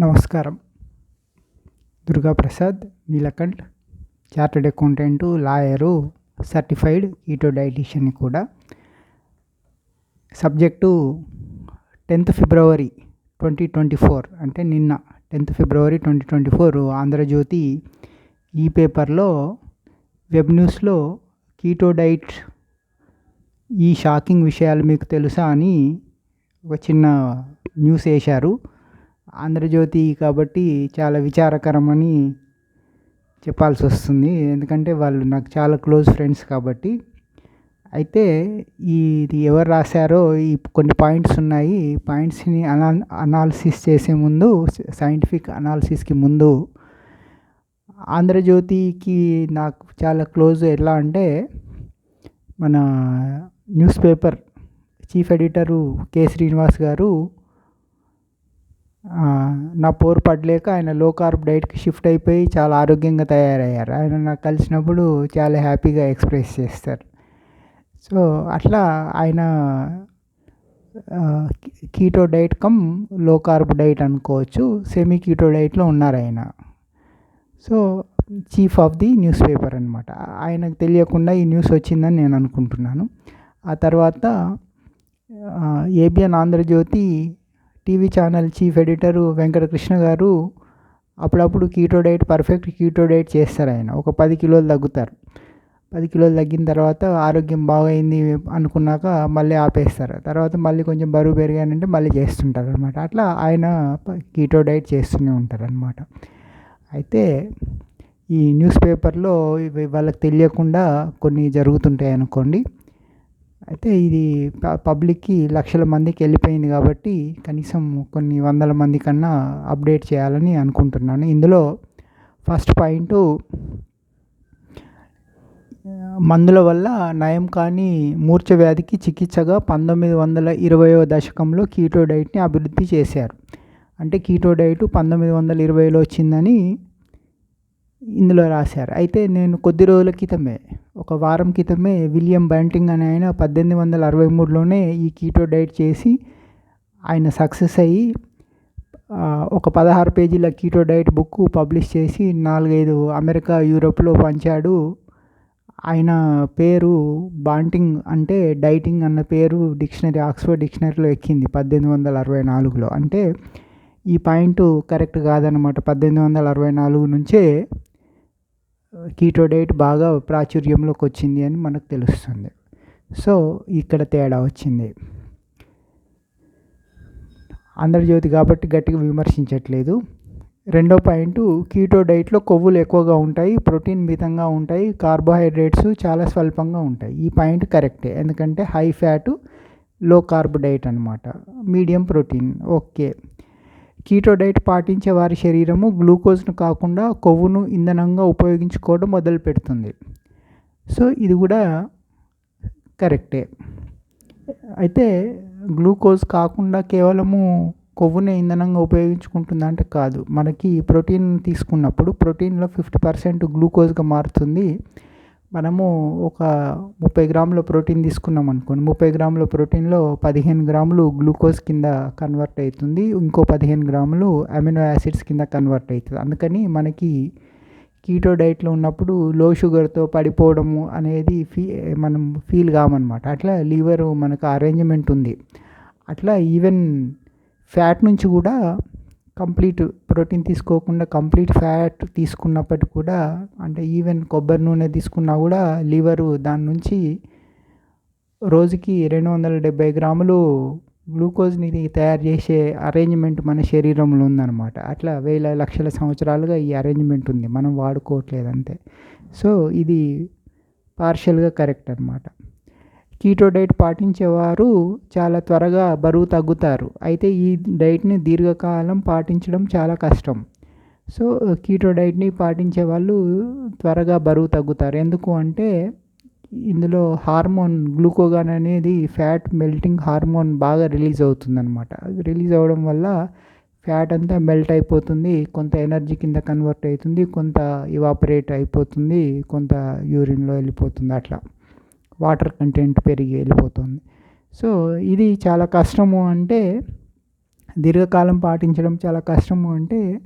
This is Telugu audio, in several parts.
నమస్కారం. Durgaprasad Neelakanth chartered accountant lawyer certified keto dietitian కూడా. Subject tenth February twenty twenty four అంటే నిన్న tenth February twenty twenty four Andhrajyothi ఈ పేపర్లో వెబ్ న్యూస్లో కీటో డైట్ ఈ షాకింగ్ విషయాలు మీకు తెలుసా అని ఒక చిన్న న్యూస్ వేశారు. ఆంధ్రజ్యోతి కాబట్టి చాలా విచారకరమని చెప్పాల్సి వస్తుంది. ఎందుకంటే వాళ్ళు నాకు చాలా క్లోజ్ ఫ్రెండ్స్ కాబట్టి. అయితే ఇది ఎవరు రాశారో ఈ కొన్ని పాయింట్స్ ఉన్నాయి. ఈ పాయింట్స్ని అనా అనాలిసిస్ చేసే ముందు సైంటిఫిక్ అనాలిసిస్కి ముందు ఆంధ్రజ్యోతికి నాకు చాలా క్లోజ్ ఎలా అంటే మన news paper chief editor K Srinivas garu నా పోరు పడలేక ఆయన లో కార్బ్ డైట్కి షిఫ్ట్ అయిపోయి చాలా ఆరోగ్యంగా తయారయ్యారు. ఆయన నాకు కలిసినప్పుడు చాలా హ్యాపీగా ఎక్స్ప్రెస్ చేస్తారు. సో అట్లా ఆయన keto diet cum low carb diet అనుకోవచ్చు. సెమీ కీటో డైట్లో ఉన్నారు ఆయన. So chief of the news paper అనమాట ఆయనకు తెలియకుండా ఈ న్యూస్ వచ్చిందని నేను అనుకుంటున్నాను. ఆ తర్వాత ABN Andhrajyothi TV channel chief editor Venkatakrishna garu అప్పుడప్పుడు keto diet perfect keto diet చేస్తారు ఆయన. ఒక పది కిలోలు తగ్గుతారు. పది కిలోలు తగ్గిన తర్వాత ఆరోగ్యం బాగైంది అనుకున్నాక మళ్ళీ ఆపేస్తారు. తర్వాత మళ్ళీ కొంచెం బరువు పెరిగానంటే మళ్ళీ చేస్తుంటారు అనమాట అట్లా ఆయన కీటో డైట్ చేస్తూనే ఉంటారు అనమాట అయితే ఈ న్యూస్ పేపర్లో వాళ్ళకి తెలియకుండా కొన్ని జరుగుతుంటాయి అనుకోండి. అయితే ఇది పబ్లిక్కి లక్షల మందికి వెళ్ళిపోయింది కాబట్టి కనీసం కొన్ని వందల మంది కన్నా అప్డేట్ చేయాలని అనుకుంటున్నాను. ఇందులో ఫస్ట్ పాయింట్ మందుల వల్ల నయం కాని మూర్ఛ వ్యాధికి చికిత్సగా పంతొమ్మిది వందల ఇరవయో దశకంలో కీటో డైట్ని అభివృద్ధి చేశారు. అంటే కీటో డైట్ పంతొమ్మిది వందల ఇరవైలో వచ్చిందని ఇందులో రాశారు. అయితే నేను కొద్ది రోజుల క్రితమే ఒక వారం క్రితమే విలియం బ్యాంటింగ్ అనే ఆయన పద్దెనిమిది వందల అరవై మూడులోనే ఈ కీటో డైట్ చేసి ఆయన సక్సెస్ అయ్యి ఒక పదహారు పేజీల కీటో డైట్ బుక్ పబ్లిష్ చేసి నాలుగైదు అమెరికా యూరోప్లో పంచాడు. ఆయన పేరు బాంటింగ్ అంటే డైటింగ్ అన్న పేరు డిక్షనరీ ఆక్స్ఫర్డ్ డిక్షనరీలో ఎక్కింది పద్దెనిమిది వందల అరవై నాలుగులో. అంటే ఈ పాయింట్ కరెక్ట్ కాదనమాట పద్దెనిమిది వందల అరవై నాలుగు నుంచే కీటో డైట్ బాగా ప్రాచుర్యంలోకి వచ్చింది అని మనకు తెలుస్తుంది. సో ఇక్కడ తేడా వచ్చింది. ఆంధ్రజ్యోతి కాబట్టి గట్టిగా విమర్శించట్లేదు. రెండో పాయింట్ కీటో డైట్లో కొవ్వులు ఎక్కువగా ఉంటాయి ప్రోటీన్ మితంగా ఉంటాయి కార్బోహైడ్రేట్స్ చాలా స్వల్పంగా ఉంటాయి. ఈ పాయింట్ కరెక్టే. ఎందుకంటే high fat low carb diet అనమాట medium protein. Okay. Keto diet పాటించే వారి శరీరము గ్లూకోజ్ను కాకుండా కొవ్వును ఇంధనంగా ఉపయోగించుకోవడం మొదలు పెడుతుంది సో ఇది కూడా కరెక్టే. అయితే గ్లూకోజ్ కాకుండా కేవలము కొవ్వునే ఇంధనంగా ఉపయోగించుకుంటుంది అంటే కాదు. మనకి ప్రోటీన్ తీసుకున్నప్పుడు ప్రోటీన్లో ఫిఫ్టీ పర్సెంట్ గ్లూకోజ్గా మారుతుంది. మనము ఒక ముప్పై గ్రాముల ప్రోటీన్ తీసుకున్నాం అనుకోండి. ముప్పై గ్రాముల ప్రోటీన్లో పదిహేను గ్రాములు గ్లూకోజ్ కింద కన్వర్ట్ అవుతుంది. ఇంకో పదిహేను గ్రాములు అమినో యాసిడ్స్ కింద కన్వర్ట్ అవుతుంది. అందుకని మనకి కీటో డైట్లో ఉన్నప్పుడు లో షుగర్తో పడిపోవడము అనేది ఫీ మనం ఫీల్ కామన్నమాట అట్లా లివర్ మనకు అరేంజ్మెంట్ ఉంది. అట్లా ఈవెన్ ఫ్యాట్ నుంచి కూడా కంప్లీట్ ప్రోటీన్ తీసుకోకుండా కంప్లీట్ ఫ్యాట్ తీసుకున్నప్పటికి కూడా అంటే ఈవెన్ కొబ్బరి నూనె తీసుకున్నా కూడా లివరు దాని నుంచి రోజుకి రెండు వందల డెబ్బై గ్రాములు గ్లూకోజ్ని తయారు చేసే అరేంజ్మెంట్ మన శరీరంలో ఉందన్నమాట. అట్లా వేల లక్షల సంవత్సరాలుగా ఈ అరేంజ్మెంట్ ఉంది. మనం వాడుకోవట్లేదు అంతే. సో ఇది పార్షియల్గా కరెక్ట్ అనమాట కీటో డైట్ పాటించేవారు చాలా త్వరగా బరువు తగ్గుతారు. అయితే ఈ డైట్ని దీర్ఘకాలం పాటించడం చాలా కష్టం. సో కీటో డైట్ని పాటించే వాళ్ళు త్వరగా బరువు తగ్గుతారు. ఎందుకు అంటే ఇందులో హార్మోన్ గ్లూకోగాన్ అనేది ఫ్యాట్ మెల్టింగ్ హార్మోన్ బాగా రిలీజ్ అవుతుంది అనమాట రిలీజ్ అవ్వడం వల్ల ఫ్యాట్ అంతా మెల్ట్ అయిపోతుంది కొంత ఎనర్జీ కింద కన్వర్ట్ అవుతుంది కొంత ఇవాపరేట్ అయిపోతుంది కొంత యూరిన్లో వెళ్ళిపోతుంది అట్లా. వాటర్ కంటెంట్ పెరిగి వెళ్ళిపోతుంది. సో ఇది చాలా కష్టము అంటే దీర్ఘకాలం పాటించడం చాలా కష్టము అంటే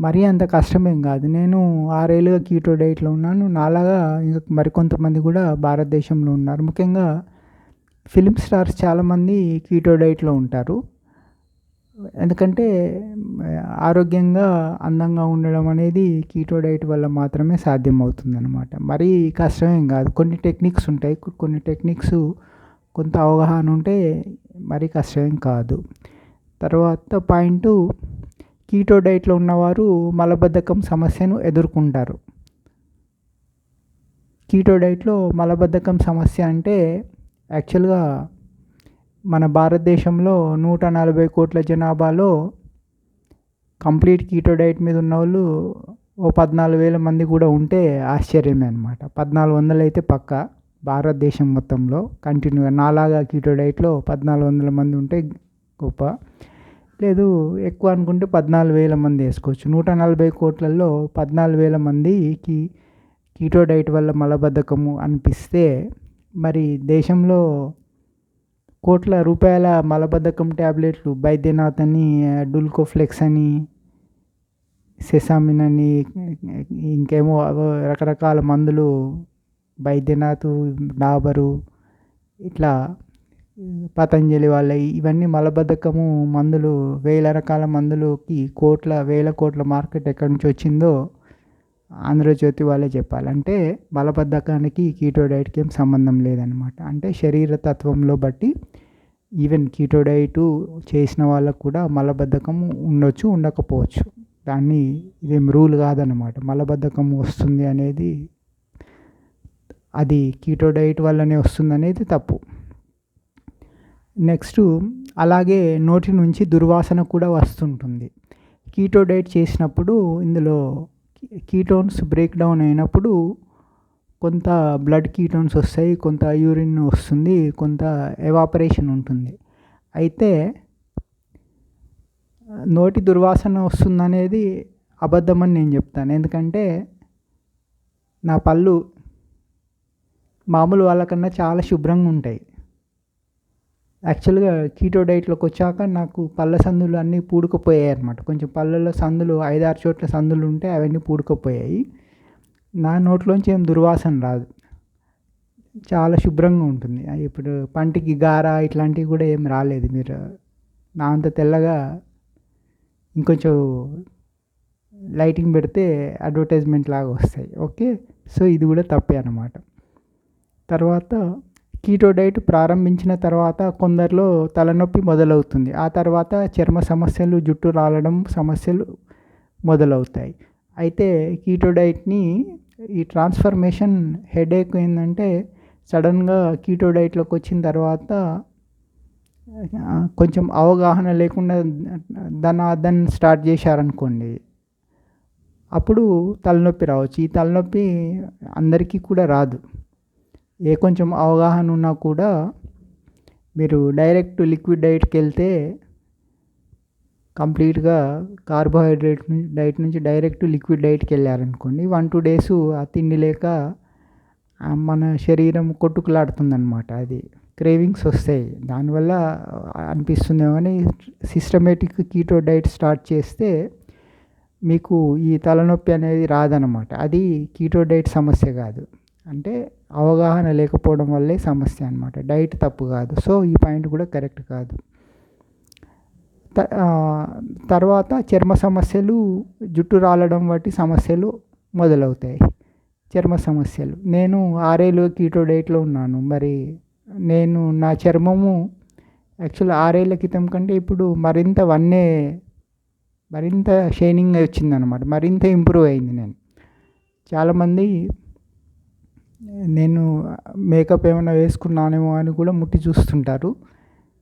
మరీ అంత కష్టమేం కాదు. నేను ఆరేళ్ళుగా కీటో డైట్లో ఉన్నాను. నాలాగా ఇంకా మరికొంతమంది కూడా భారతదేశంలో ఉన్నారు. ముఖ్యంగా ఫిలిం స్టార్స్ చాలామంది కీటో డైట్లో ఉంటారు. ఎందుకంటే ఆరోగ్యంగా అందంగా ఉండడం అనేది కీటో డైట్ వల్ల మాత్రమే సాధ్యమవుతుంది అనమాట మరీ కష్టమేం కాదు. కొన్ని టెక్నిక్స్ ఉంటాయి. కొన్ని టెక్నిక్స్ కొంత అవగాహన ఉంటే మరీ కష్టమేం కాదు. తర్వాత పాయింట్ కీటో డైట్లో ఉన్నవారు మలబద్ధకం సమస్యను ఎదుర్కొంటారు. కీటో డైట్లో మలబద్ధకం సమస్య అంటే యాక్చువల్గా మన భారతదేశంలో నూట నలభై కోట్ల జనాభాలో కంప్లీట్ కీటో డైట్ మీద ఉన్న వాళ్ళు ఓ పద్నాలుగు వేల మంది కూడా ఉంటే ఆశ్చర్యమే అనమాట పద్నాలుగు వందలు అయితే పక్క. భారతదేశం మొత్తంలో కంటిన్యూగా నాలాగా కీటో డైట్లో పద్నాలుగు వందల మంది ఉంటే గొప్ప. లేదు ఎక్కువ అనుకుంటే పద్నాలుగు వేల మంది వేసుకోవచ్చు. నూట నలభై కోట్లలో పద్నాలుగు వేల మందికి కీటో డైట్ వల్ల మలబద్ధకము అనిపిస్తే మరి దేశంలో కోట్ల రూపాయల మలబద్ధకం ట్యాబ్లెట్లు బైద్యనాథ్ అని డుల్కోఫ్లెక్స్ అని సెసామిన్ అని ఇంకేమో రకరకాల మందులు బైద్యనాథ్ డాబరు ఇట్లా పతంజలి వాళ్ళ ఇవన్నీ మలబద్ధకము మందులు వేల రకాల మందులుకి కోట్ల వేల కోట్ల మార్కెట్ ఎక్కడి నుంచి వచ్చిందో ఆంధ్రజ్యోతి వాళ్ళే చెప్పాలంటే బలబద్ధకానికి కీటో డైట్కి ఏం సంబంధం లేదనమాట. అంటే శరీర తత్వంలో బట్టి ఈవెన్ కీటో డైట్ చేసిన వాళ్ళకు కూడా మలబద్ధకం ఉండొచ్చు ఉండకపోవచ్చు. దాన్ని ఇదేం రూల్ కాదనమాట. మలబద్ధకం వస్తుంది అనేది అది కీటో డైట్ వల్లనే వస్తుంది అనేది తప్పు. నెక్స్ట్ అలాగే నోటి నుంచి దుర్వాసన కూడా వస్తుంటుంది. కీటో డైట్ చేసినప్పుడు ఇందులో కీటోన్స్ బ్రేక్ డౌన్ అయినప్పుడు కొంత బ్లడ్ కీటోన్స్ వస్తాయి కొంత యూరిన్ వస్తుంది కొంత ఎవాపరేషన్ ఉంటుంది. అయితే నోటి దుర్వాసన వస్తుందనేది అబద్ధమని నేను చెప్తాను. ఎందుకంటే నా పళ్ళు మామూలు వాళ్ళకన్నా చాలా శుభ్రంగా ఉంటాయి. యాక్చువల్గా కీటో డైట్లోకి వచ్చాక నాకు పళ్ళ సందులు అన్నీ పూడుకుపోయాయి అనమాట కొంచెం పళ్ళలో సందులు ఐదారు చోట్ల సందులు ఉంటే అవన్నీ పూడుకుపోయాయి. నా నోట్లోంచి ఏం దుర్వాసన రాదు. చాలా శుభ్రంగా ఉంటుంది. ఇప్పుడు పంటికి గార ఇట్లాంటివి కూడా ఏం రాలేదు. మీరు నా అంత తెల్లగా ఇంకొంచెం లైటింగ్ పెడితే అడ్వర్టైజ్మెంట్ లాగా వస్తాయి. ఓకే? సో ఇది కూడా తప్పే అనమాట తర్వాత కీటో డైట్ ప్రారంభించిన తర్వాత కొందరిలో తలనొప్పి మొదలవుతుంది. ఆ తర్వాత చర్మ సమస్యలు జుట్టు రాలడం సమస్యలు మొదలవుతాయి. అయితే కీటో డైట్ని ఈ ట్రాన్స్ఫర్మేషన్ హెడేక్ ఏంటంటే సడన్గా కీటో డైట్లోకి వచ్చిన తర్వాత కొంచెం అవగాహన లేకుండా ధనాదన్ స్టార్ట్ చేశారనుకోండి అప్పుడు తలనొప్పి రావచ్చు. ఈ తలనొప్పి అందరికీ కూడా రాదు. ఏ కొంచెం అవగాహన ఉన్నా కూడా మీరు డైరెక్ట్ లిక్విడ్ డైట్కి వెళ్తే కంప్లీట్గా కార్బోహైడ్రేట్ డైట్ నుంచి డైరెక్ట్ లిక్విడ్ డైట్కి వెళ్ళారనుకోండి వన్ టూ డేస్ ఆ తిండి లేక మన శరీరం కొట్టుకులాడుతుందన్నమాట. అది క్రేవింగ్స్ వస్తాయి. దానివల్ల అనిపిస్తుందేమో కానీ సిస్టమేటిక్ కీటో డైట్ స్టార్ట్ చేస్తే మీకు ఈ తలనొప్పి అనేది రాదనమాట అది కీటో డైట్ సమస్య కాదు. అంటే అవగాహన లేకపోవడం వల్లే సమస్య అనమాట డైట్ తప్పు కాదు. సో ఈ పాయింట్ కూడా కరెక్ట్ కాదు. తర్వాత చర్మ సమస్యలు జుట్టు రాలడం వంటి సమస్యలు మొదలవుతాయి. చర్మ సమస్యలు. నేను ఆరేళ్ళు కీటో డైట్లో ఉన్నాను. మరి నేను నా చర్మము యాక్చువల్ ఆరేళ్ళ క్రితం కంటే ఇప్పుడు మరింత వన్నే మరింత షైనింగ్ వచ్చిందనమాట మరింత ఇంప్రూవ్ అయింది నేను. చాలామంది నేను మేకప్ ఏమైనా వేసుకున్నానేమో అని కూడా ముట్టి చూస్తుంటారు.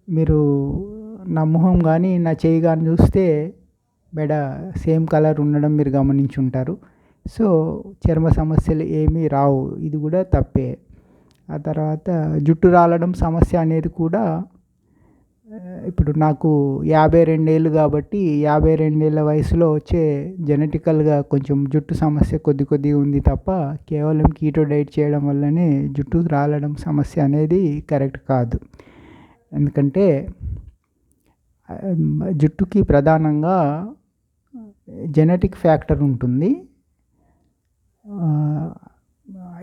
మీరు నా మొహం కానీ నా చేయి కానీ చూస్తే మెడ సేమ్ కలర్ ఉండడం మీరు గమనించి ఉంటారు సో చర్మ సమస్యలు ఏమీ రావు. ఇది కూడా తప్పే. ఆ తర్వాత జుట్టు రాలడం సమస్య అనేది కూడా ఇప్పుడు నాకు యాభై రెండేళ్ళు కాబట్టి యాభై రెండేళ్ళ వయసులో వచ్చే జెనెటికల్గా కొంచెం జుట్టు సమస్య కొద్ది కొద్దిగా ఉంది తప్ప కేవలం కీటో డైట్ చేయడం వల్లనే జుట్టు రాలడం సమస్య అనేది కరెక్ట్ కాదు. ఎందుకంటే జుట్టుకి ప్రధానంగా జెనెటిక్ ఫ్యాక్టర్ ఉంటుంది.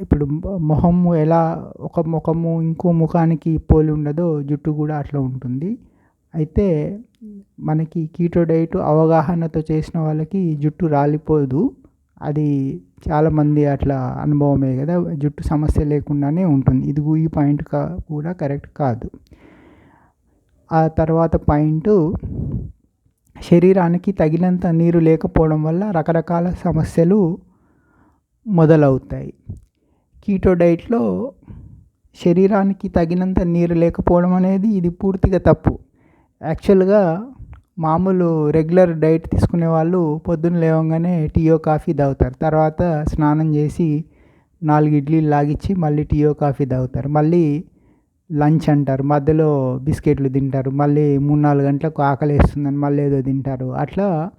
ఇప్పుడు మొహము ఎలా ఒక ముఖము ఇంకో ముఖానికి పోలి ఉండదో జుట్టు కూడా అట్లా ఉంటుంది. అయితే మనకి కీటో డైట్ అవగాహనతో చేసిన వాళ్ళకి జుట్టు రాలిపోదు. అది చాలామంది అట్లా అనుభవమే కదా జుట్టు సమస్య లేకుండానే ఉంటుంది. ఇది ఈ పాయింట్ కా కూడా కరెక్ట్ కాదు. ఆ తర్వాత పాయింట్ శరీరానికి తగినంత నీరు లేకపోవడం వల్ల రకరకాల సమస్యలు మొదలవుతాయి. కీటో డైట్లో శరీరానికి తగినంత నీరు లేకపోవడం అనేది ఇది పూర్తిగా తప్పు. యాక్చువల్గా మామూలు రెగ్యులర్ డైట్ తీసుకునే వాళ్ళు పొద్దున్న లేవగానే టీయో కాఫీ తాగుతారు. తర్వాత స్నానం చేసి నాలుగు ఇడ్లీలు లాగించి మళ్ళీ టీయో కాఫీ తాగుతారు. మళ్ళీ లంచ్ అంటారు. మధ్యలో బిస్కెట్లు తింటారు. మళ్ళీ మూడు నాలుగు గంటలకు ఆకలి వేస్తుందని మళ్ళీ ఏదో తింటారు. అట్లా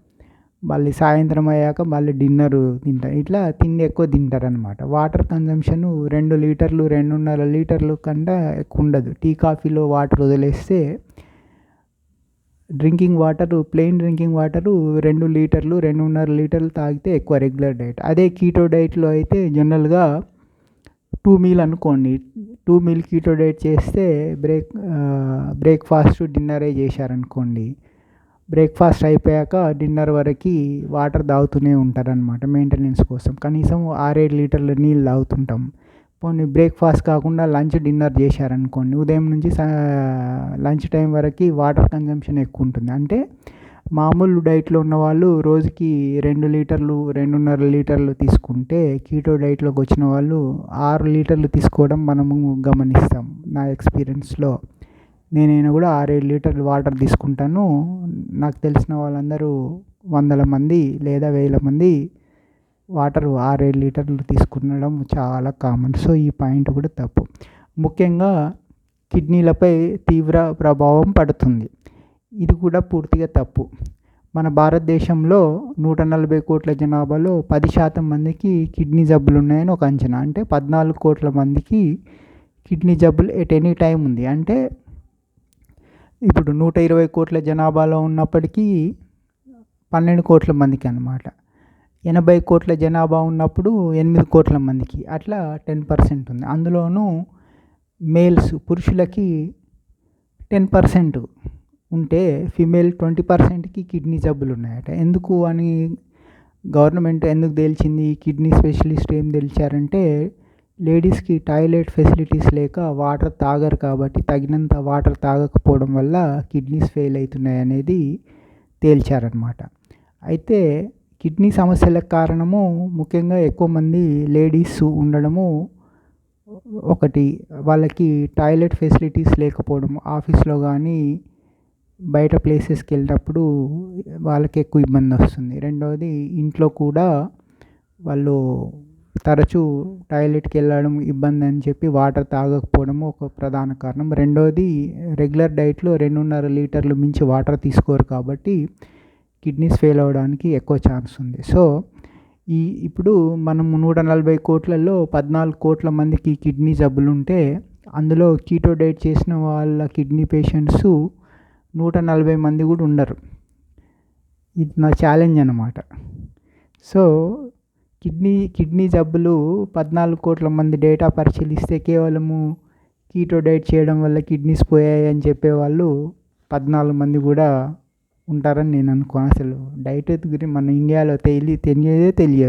మళ్ళీ సాయంత్రం అయ్యాక మళ్ళీ డిన్నర్ తింటారు ఇట్లా తిండి ఎక్కువ తింటారు అనమాట వాటర్ కన్జంప్షన్ రెండు లీటర్లు రెండున్నర లీటర్లు కంటే ఎక్కువ ఉండదు. టీ కాఫీలో వాటర్ వదిలేస్తే drinking water plain drinking water రెండు లీటర్లు రెండున్నర లీటర్లు తాగితే ఎక్కువ రెగ్యులర్ డైట్. అదే కీటో డైట్లో అయితే జనరల్గా టూ మీల్ అనుకోండి. టూ మీల్ కీటో డైట్ చేస్తే బ్రేక్ బ్రేక్ఫాస్ట్ డిన్నరే చేశారనుకోండి. బ్రేక్ఫాస్ట్ అయిపోయాక డిన్నర్ వరకు వాటర్ తాగుతూనే ఉంటారనమాట మెయింటెనెన్స్ కోసం. కనీసం ఆరేడు లీటర్ల నీళ్ళు తాగుతుంటాం. పోనీ బ్రేక్ఫాస్ట్ కాకుండా లంచ్ డిన్నర్ చేశారనుకోండి ఉదయం నుంచి లంచ్ టైం వరకు వాటర్ కన్జంప్షన్ ఎక్కువ ఉంటుంది. అంటే మామూలు డైట్లో ఉన్న వాళ్ళు రోజుకి రెండు లీటర్లు రెండున్నర లీటర్లు తీసుకుంటే కీటో డైట్లోకి వచ్చిన వాళ్ళు ఆరు లీటర్లు తీసుకోవడం మనము గమనిస్తాం నా ఎక్స్పీరియన్స్లో నేనైనా కూడా ఆరేడు లీటర్లు వాటర్ తీసుకుంటాను. నాకు తెలిసిన వాళ్ళందరూ వందల మంది లేదా వేల మంది వాటర్ ఆరేడు లీటర్లు తీసుకునడం చాలా కామన్. సో ఈ పాయింట్ కూడా తప్పు. ముఖ్యంగా కిడ్నీలపై తీవ్ర ప్రభావం పడుతుంది. ఇది కూడా పూర్తిగా తప్పు. మన భారతదేశంలో నూట నలభై కోట్ల జనాభాలో పది శాతం మందికి కిడ్నీ జబ్బులు ఉన్నాయని ఒక అంచనా. అంటే పద్నాలుగు కోట్ల మందికి కిడ్నీ జబ్బులు ఎట్ ఎనీ టైం ఉంది. అంటే ఇప్పుడు నూట ఇరవై కోట్ల జనాభాలో ఉన్నప్పటికీ పన్నెండు కోట్ల మందికి అనమాట ఎనభై కోట్ల జనాభా ఉన్నప్పుడు ఎనిమిది కోట్ల మందికి. అట్లా టెన్ పర్సెంట్ ఉంది. అందులోనూ మేల్స్ పురుషులకి టెన్ పర్సెంట్ ఉంటే ఫిమేల్ ట్వంటీ పర్సెంట్కి కిడ్నీ జబ్బులు ఉన్నాయట. ఎందుకు అని గవర్నమెంట్ ఎందుకు తేల్చింది? కిడ్నీ స్పెషలిస్ట్ ఏం తెలిచారంటే లేడీస్కి టాయిలెట్ ఫెసిలిటీస్ లేక వాటర్ తాగరు కాబట్టి తగినంత వాటర్ తాగకపోవడం వల్ల కిడ్నీస్ ఫెయిల్ అవుతున్నాయి అనేది తేల్చారనమాట అయితే కిడ్నీ సమస్యలకు కారణము ముఖ్యంగా ఎక్కువ మంది లేడీస్ ఉండడము ఒకటి. వాళ్ళకి టాయిలెట్ ఫెసిలిటీస్ లేకపోవడం ఆఫీస్లో కానీ బయట ప్లేసెస్కి వెళ్ళినప్పుడు వాళ్ళకి ఎక్కువ ఇబ్బంది వస్తుంది. రెండవది ఇంట్లో కూడా వాళ్ళు తరచూ టాయిలెట్కి వెళ్ళడం ఇబ్బంది అని చెప్పి వాటర్ తాగకపోవడము ఒక ప్రధాన కారణం. రెండవది రెగ్యులర్ డైట్లో రెండున్నర లీటర్లు మించి వాటర్ తీసుకోరు కాబట్టి కిడ్నీస్ ఫెయిల్ అవ్వడానికి ఎక్కువ ఛాన్స్ ఉంది. సో ఈ ఇప్పుడు మనం నూట నలభై కోట్లలో పద్నాలుగు కోట్ల మందికి కిడ్నీ జబ్బులు ఉంటే అందులో కీటో డైట్ చేసిన వాళ్ళ కిడ్నీ పేషెంట్స్ నూట నలభై మంది కూడా ఉండరు. ఇది నా ఛాలెంజ్ అనమాట సో కిడ్నీ కిడ్నీ జబ్బులు పద్నాలుగు కోట్ల మంది డేటా పరిశీలిస్తే కేవలము కీటో డైట్ చేయడం వల్ల కిడ్నీస్ పోయాయి అని చెప్పేవాళ్ళు పద్నాలుగు మంది కూడా ఉంటారని నేను అనుకోను. అసలు డైట్ గురించి మన ఇండియాలో తెలియ తెలియదే తెలియదు.